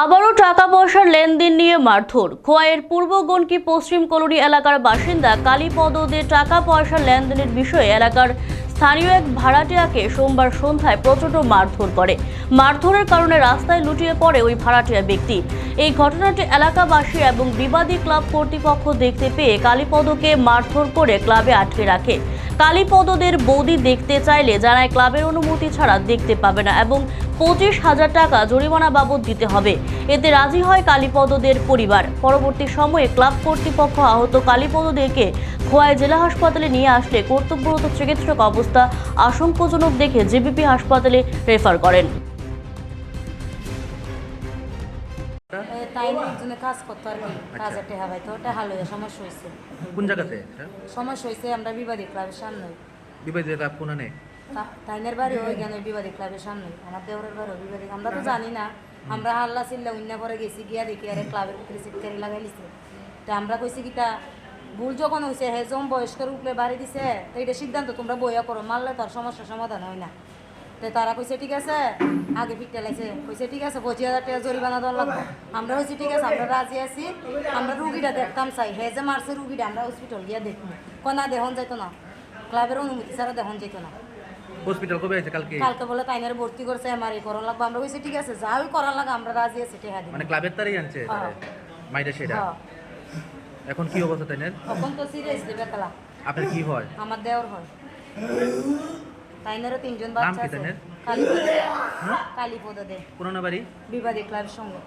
আবারও টাকা পয়সার লেনদেন নিয়ে মারধর। খোয়াইয়ের পূর্ব গনকি পশ্চিম কলোনি এলাকার বাসিন্দা কালীপদ টাকা পয়সার লেনদেনের বিষয়ে এলাকার স্থানীয় এক ভাড়াটিয়াকে সোমবার সন্ধ্যায় প্রচণ্ড মারধর করে। মারধরের কারণে রাস্তায় লুটিয়ে পড়ে ওই ভাড়াটিয়া ব্যক্তি। এই ঘটনাটি এলাকাবাসী এবং বিবাদী ক্লাব কর্তৃপক্ষ দেখতে পেয়ে কালীপদকে মারধর করে ক্লাবে আটকে রাখে। কালীপদদের বৌদি দেখতে চাইলে জানায় ক্লাবের অনুমতি ছাড়া দেখতে পাবে না এবং পঁচিশ হাজার টাকা জরিমানা বাবদ দিতে হবে। এতে রাজি হয় কালীপদদের পরিবার। পরবর্তী সময়ে ক্লাব কর্তৃপক্ষ আহত কালীপদদেরকে খোয়াই জেলা হাসপাতালে নিয়ে আসলে কর্তব্যরত চিকিৎসক অবস্থা আশঙ্কাজনক দেখে জেবিপি হাসপাতালে রেফার করেন। কাজ করতো আর কি কাজে লইয়া সমস্যা হয়েছে কোন জায়গাতে? সমস্যা হয়েছে আমরা বিবাদী ক্লাবের সামনে বিবাহিত লাভ কোন তাইনের বাড়ি ওই ওই বিবাদী ক্লাবের সামনে আমার দেওরের বাড়ি বিবাদী। আমরা তো জানি না। আমরা হাল্লা চিল্লা অন্য পরে গেছি, গিয়া দেখি আরে ক্লাবের ভিতরে সিটকারি লাগাই লিছে তা আমরা কইছি কি, তা ভুল যখন হয়েছে হেজম বয়স্কের উপরে বাড়ি দিছে, তো এটা সিদ্ধান্ত তোমরা বইয়া করো, মারলে তোর সমস্যার সমাধান হয় না। তো তারা কইছে, ঠিক আছে। আগে ফিটে লাগছে। কইছে, ঠিক আছে, পঁচিশ হাজার টাকা জরিমানা দেওয়া লাগবে। আমরা হয়েছি ঠিক আছে, আমরা রাজি আছি। আমরা রুগীটা দেখতাম, চাই। হে যে মারছে রুগীটা, আমরা হসপিটাল গিয়া দেখব কনা দেহন যাইতো না। ক্লাবের অনুমতি ছাড়া দেহন যেত না। হসপিটাল কবে আছে কালকে? কালকে বলে তাইনের ভর্তি করছে এমআরআই করার লাগবে। আমরা কইছি ঠিক আছে যা ওই করার লাগে আমরা রাজি আছি টেহা দিই মানে ক্লাবের তারই আনছে হ্যাঁ। মাইটা সেটা হ্যাঁ। এখন কি অবস্থা তাই তখন তো সিরিয়াস দেবে খেলা। আপনার কি হয়? আমার দেওর হয়। তাইনেরও তিনজন বাচ্চা আছে। তাইনের? কালীপদ। কালীপদ। দে কোন বাড়ি? বিবাদী ক্লাবের সঙ্গে।